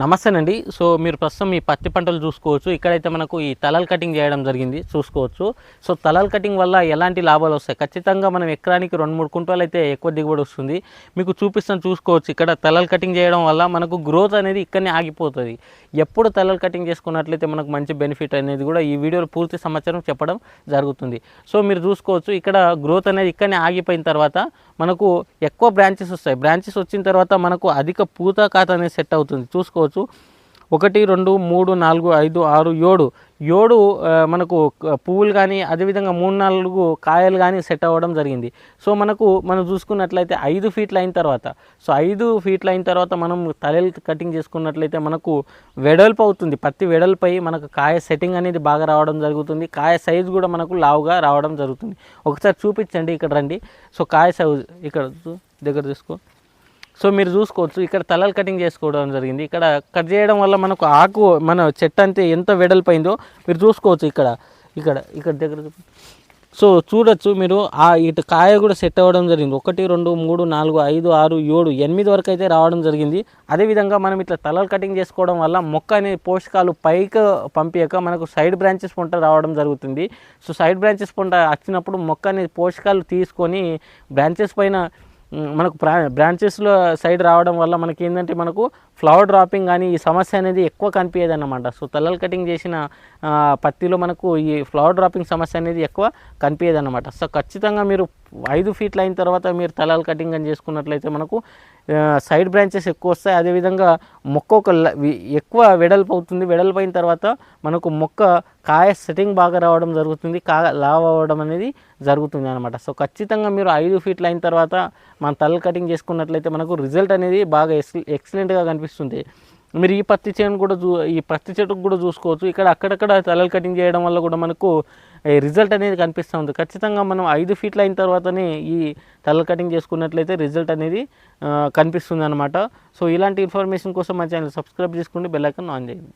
నమస్తేనండి. So మీరు ప్రస్తుతం ఈ పత్తి పంటలు చూసుకోవచ్చు. ఇక్కడైతే మనకు ఈ తలల్ కటింగ్ చేయడం జరిగింది. చూసుకోవచ్చు. సో తలల్ కటింగ్ వల్ల ఎలాంటి లాభాలు వస్తాయి? ఖచ్చితంగా మనం ఎకరానికి రెండు మూడు కుంటాలు అయితే ఎక్కువ దిగుబడి వస్తుంది. మీకు చూపిస్తాను చూసుకోవచ్చు. ఇక్కడ తలల్ కటింగ్ చేయడం వల్ల మనకు గ్రోత్ అనేది ఇక్కడనే ఆగిపోతుంది. ఎప్పుడు తలల్ కటింగ్ చేసుకున్నట్లయితే మనకు మంచి బెనిఫిట్ అనేది కూడా ఈ వీడియోలో పూర్తి సమాచారం చెప్పడం జరుగుతుంది. సో మీరు చూసుకోవచ్చు. ఇక్కడ గ్రోత్ అనేది ఇక్కడనే ఆగిపోయిన తర్వాత మనకు ఎక్కువ బ్రాంచెస్ వస్తాయి. బ్రాంచెస్ వచ్చిన తర్వాత మనకు అధిక పూత ఖాతా అనేది సెట్ అవుతుంది. చూసుకోవచ్చు. ఒకటి రెండు మూడు నాలుగు ఐదు ఆరు ఏడు. ఏడు మనకు పువ్వులు కానీ అదేవిధంగా మూడు నాలుగు కాయలు కానీ సెట్ అవ్వడం జరిగింది. సో మనకు మనం చూసుకున్నట్లయితే ఐదు ఫీట్లు అయిన తర్వాత సో ఐదు ఫీట్లు అయిన తర్వాత మనం తలలు కటింగ్ చేసుకున్నట్లయితే మనకు వెడల్పు అవుతుంది. పత్తి వెడల్పై మనకు కాయ సెట్టింగ్ అనేది బాగా రావడం జరుగుతుంది. కాయ సైజు కూడా మనకు లావుగా రావడం జరుగుతుంది. ఒకసారి చూపించండి ఇక్కడ రండి. సో కాయ సైజు ఇక్కడ దగ్గర తీసుకో. సో మీరు చూసుకోవచ్చు ఇక్కడ తలలు కటింగ్ చేసుకోవడం జరిగింది. ఇక్కడ కట్ చేయడం వల్ల మనకు ఆకు మన చెట్టు అంతే ఎంత వెడల్పోయిందో మీరు చూసుకోవచ్చు ఇక్కడ. ఇక్కడ ఇక్కడ దగ్గర సో చూడొచ్చు మీరు ఆ ఇటు కాయ కూడా సెట్ అవ్వడం జరిగింది. ఒకటి రెండు మూడు నాలుగు ఐదు ఆరు ఏడు ఎనిమిది వరకు అయితే రావడం జరిగింది. అదేవిధంగా మనం ఇట్లా తలలు కటింగ్ చేసుకోవడం వల్ల మొక్క అనే పోషకాలు పైకి పంపించక మనకు సైడ్ బ్రాంచెస్ పంట రావడం జరుగుతుంది. సో సైడ్ బ్రాంచెస్ పంట వచ్చినప్పుడు మొక్క అనే పోషకాలు తీసుకొని బ్రాంచెస్ పైన మనకు బ్రాంచెస్లో సైడ్ రావడం వల్ల మనకి ఏంటంటే మనకు ఫ్లవర్ డ్రాపింగ్ కానీ ఈ సమస్య అనేది ఎక్కువ కనిపించేది అన్నమాట సో తలలు కటింగ్ చేసిన పత్తిలో మనకు ఈ ఫ్లవర్ డ్రాపింగ్ సమస్య అనేది ఎక్కువ కనిపించేది అన్నమాట సో ఖచ్చితంగా మీరు ఐదు ఫీట్లు అయిన తర్వాత మీరు తలాలు కటింగ్ అని చేసుకున్నట్లయితే మనకు సైడ్ బ్రాంచెస్ ఎక్కువ వస్తాయి. అదేవిధంగా మొక్క ఒక ఎక్కువ వెడల్పు అవుతుంది. వెడల్పు అయిన తర్వాత మనకు మొక్క కాయ సెట్టింగ్ బాగా రావడం జరుగుతుంది. కా లావ్ అవ్వడం అనేది జరుగుతుంది అనమాట సో ఖచ్చితంగా మీరు ఐదు ఫీట్లు అయిన తర్వాత మనం తల కటింగ్ చేసుకున్నట్లయితే మనకు రిజల్ట్ అనేది బాగా ఎక్స్ ఎక్సలెంట్గా కనిపిస్తుంది. మీరు ఈ పత్తి చేను కూడా చూ ఈ పత్తి చెట్టుకు కూడా చూసుకోవచ్చు. ఇక్కడ అక్కడక్కడ తలలు కటింగ్ చేయడం వల్ల కూడా మనకు రిజల్ట్ అనేది కనిపిస్తూ ఉంది. ఖచ్చితంగా మనం ఐదు ఫీట్లు అయిన తర్వాతనే ఈ తలలు కటింగ్ చేసుకున్నట్లయితే రిజల్ట్ అనేది కనిపిస్తుంది అనమాట సో ఇలాంటి ఇన్ఫర్మేషన్ కోసం మా ఛానల్ సబ్స్క్రైబ్ చేసుకోండి. బెల్ ఆన్ చేయండి.